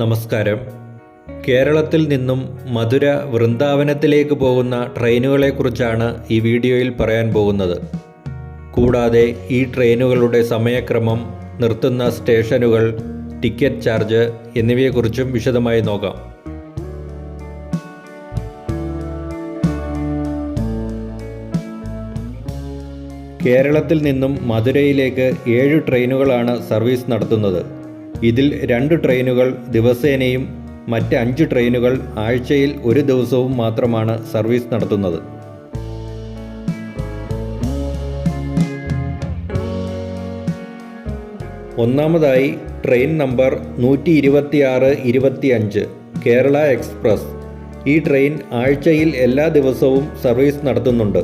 നമസ്കാരം. കേരളത്തിൽ നിന്നും മധുര വൃന്ദാവനത്തിലേക്ക് പോകുന്ന ട്രെയിനുകളെക്കുറിച്ചാണ് ഈ വീഡിയോയിൽ പറയാൻ പോകുന്നത്. കൂടാതെ ഈ ട്രെയിനുകളുടെ സമയക്രമം നിർത്തുന്ന സ്റ്റേഷനുകൾ ടിക്കറ്റ് ചാർജ് എന്നിവയെക്കുറിച്ചും വിശദമായി നോക്കാം. കേരളത്തിൽ നിന്നും മധുരയിലേക്ക് ഏഴ് ട്രെയിനുകളാണ് സർവീസ് നടത്തുന്നത്. ഇതിൽ രണ്ട് ട്രെയിനുകൾ ദിവസേനയും മറ്റ് അഞ്ച് ട്രെയിനുകൾ ആഴ്ചയിൽ ഒരു ദിവസവും മാത്രമാണ് സർവീസ് നടത്തുന്നത്. ഒന്നാമതായി ട്രെയിൻ നമ്പർ നൂറ്റി ഇരുപത്തിയാറ് ഇരുപത്തിയഞ്ച് കേരള എക്സ്പ്രസ്. ഈ ട്രെയിൻ ആഴ്ചയിൽ എല്ലാ ദിവസവും സർവീസ് നടത്തുന്നുണ്ട്.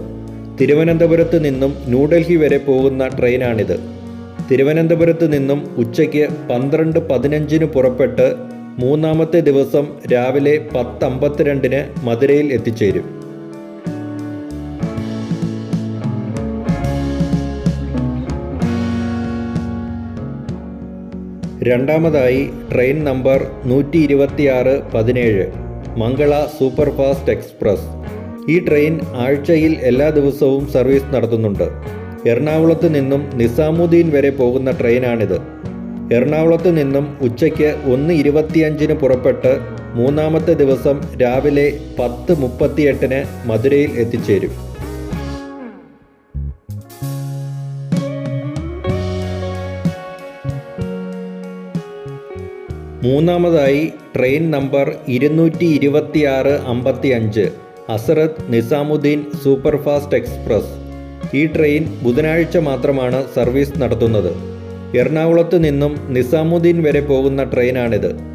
തിരുവനന്തപുരത്ത് നിന്നും ന്യൂഡൽഹി വരെ പോകുന്ന ട്രെയിനാണിത്. തിരുവനന്തപുരത്ത് നിന്നും ഉച്ചയ്ക്ക് പന്ത്രണ്ട് പതിനഞ്ചിന് പുറപ്പെട്ട് മൂന്നാമത്തെ ദിവസം രാവിലെ പത്ത് അമ്പത്തിരണ്ടിന് മധുരയിൽ എത്തിച്ചേരും. രണ്ടാമതായി ട്രെയിൻ നമ്പർ നൂറ്റി ഇരുപത്തിയാറ് പതിനേഴ് മംഗള സൂപ്പർഫാസ്റ്റ് എക്സ്പ്രസ്. ഈ ട്രെയിൻ ആഴ്ചയിൽ എല്ലാ ദിവസവും സർവീസ് നടത്തുന്നുണ്ട്. എറണാകുളത്ത് നിന്നും നിസാമുദ്ദീൻ വരെ പോകുന്ന ട്രെയിനാണിത്. എറണാകുളത്ത് നിന്നും ഉച്ചയ്ക്ക് ഒന്ന് ഇരുപത്തിയഞ്ചിന് പുറപ്പെട്ട് മൂന്നാമത്തെ ദിവസം രാവിലെ പത്ത് മുപ്പത്തിയെട്ടിന് മധുരയിൽ എത്തിച്ചേരും. മൂന്നാമതായി ട്രെയിൻ നമ്പർ ഇരുന്നൂറ്റി ഇരുപത്തിയാറ് അമ്പത്തി അഞ്ച് ഹസ്രത്ത് നിസാമുദ്ദീൻ സൂപ്പർഫാസ്റ്റ് എക്സ്പ്രസ്. ഈ ട്രെയിൻ ബുധനാഴ്ച മാത്രമാണ് സർവീസ് നടത്തുന്നത്. എറണാകുളത്ത് നിന്നും നിസാമുദ്ദീൻ വരെ പോകുന്ന ട്രെയിനാണിത്.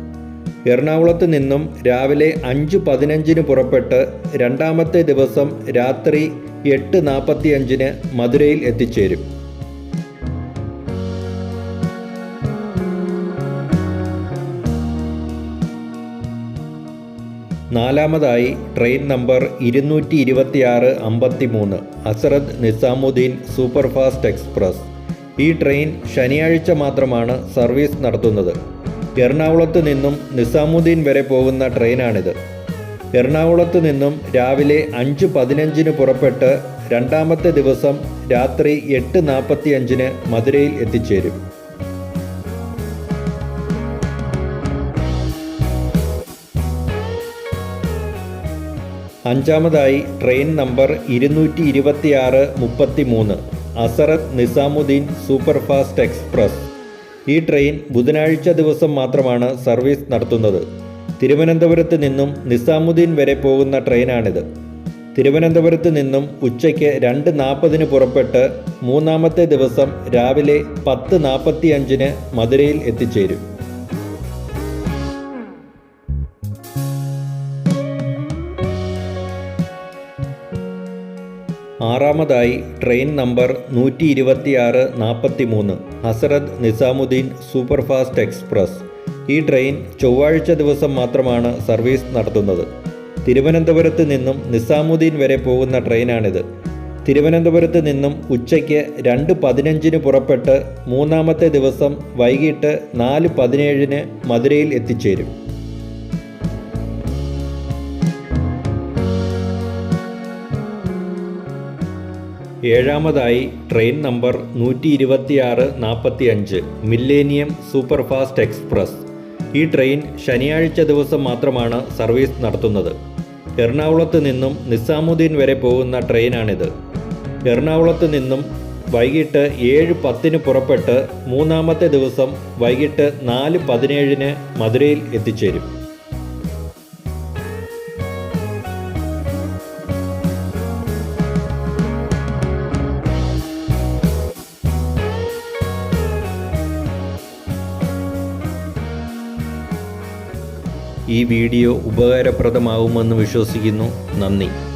എറണാകുളത്ത് നിന്നും രാവിലെ അഞ്ച് പതിനഞ്ചിന് പുറപ്പെട്ട് രണ്ടാമത്തെ ദിവസം രാത്രി എട്ട് നാൽപ്പത്തിയഞ്ചിന് മധുരയിൽ എത്തിച്ചേരും. നാലാമതായി ട്രെയിൻ നമ്പർ ഇരുന്നൂറ്റി ഇരുപത്തിയാറ് അമ്പത്തി മൂന്ന് അസറദ് നിസാമുദ്ദീൻ സൂപ്പർഫാസ്റ്റ് എക്സ്പ്രസ്. ഈ ട്രെയിൻ ശനിയാഴ്ച മാത്രമാണ് സർവീസ് നടത്തുന്നത്. എറണാകുളത്ത് നിന്നും നിസാമുദ്ദീൻ വരെ പോകുന്ന ട്രെയിനാണിത്. എറണാകുളത്ത് നിന്നും രാവിലെ അഞ്ച് പതിനഞ്ചിന് പുറപ്പെട്ട് രണ്ടാമത്തെ ദിവസം രാത്രി എട്ട് നാൽപ്പത്തി അഞ്ചിന് മധുരയിൽ എത്തിച്ചേരും. അഞ്ചാമതായി ട്രെയിൻ നമ്പർ ഇരുന്നൂറ്റി ഇരുപത്തിയാറ് മുപ്പത്തി മൂന്ന് അസറത്ത് നിസാമുദ്ദീൻ സൂപ്പർഫാസ്റ്റ് എക്സ്പ്രസ്. ഈ ട്രെയിൻ ബുധനാഴ്ച ദിവസം മാത്രമാണ് സർവീസ് നടത്തുന്നത്. തിരുവനന്തപുരത്ത് നിന്നും നിസാമുദ്ദീൻ വരെ പോകുന്ന ട്രെയിനാണിത്. തിരുവനന്തപുരത്ത് നിന്നും ഉച്ചയ്ക്ക് രണ്ട് നാൽപ്പതിന് പുറപ്പെട്ട് മൂന്നാമത്തെ ദിവസം രാവിലെ പത്ത് നാൽപ്പത്തി അഞ്ചിന് മധുരയിൽ എത്തിച്ചേരും. ആറാമതായി ട്രെയിൻ നമ്പർ നൂറ്റി ഇരുപത്തിയാറ് നാൽപ്പത്തി മൂന്ന് ഹസരത് നിസാമുദ്ദീൻ സൂപ്പർഫാസ്റ്റ് എക്സ്പ്രസ്. ഈ ട്രെയിൻ ചൊവ്വാഴ്ച ദിവസം മാത്രമാണ് സർവീസ് നടത്തുന്നത്. തിരുവനന്തപുരത്ത് നിന്നും നിസാമുദ്ദീൻ വരെ പോകുന്ന ട്രെയിനാണിത്. തിരുവനന്തപുരത്ത് നിന്നും ഉച്ചയ്ക്ക് രണ്ട് പതിനഞ്ചിന് പുറപ്പെട്ട് മൂന്നാമത്തെ ദിവസം വൈകിട്ട് നാല് പതിനേഴിന് മധുരയിൽ എത്തിച്ചേരും. ഏഴാമതായി ട്രെയിൻ നമ്പർ നൂറ്റി ഇരുപത്തിയാറ് നാൽപ്പത്തി അഞ്ച് മില്ലേനിയം സൂപ്പർഫാസ്റ്റ് എക്സ്പ്രസ്. ഈ ട്രെയിൻ ശനിയാഴ്ച ദിവസം മാത്രമാണ് സർവീസ് നടത്തുന്നത്. എറണാകുളത്ത് നിന്നും നിസാമുദ്ദീൻ വരെ പോകുന്ന ട്രെയിനാണിത്. എറണാകുളത്ത് നിന്നും വൈകിട്ട് ഏഴ് പത്തിന് പുറപ്പെട്ട് മൂന്നാമത്തെ ദിവസം വൈകിട്ട് നാല് പതിനേഴിന് മധുരയിൽ എത്തിച്ചേരും. ഈ വീഡിയോ ഉപകാരപ്രദമാകുമെന്ന് വിശ്വസിക്കുന്നു. നന്ദി.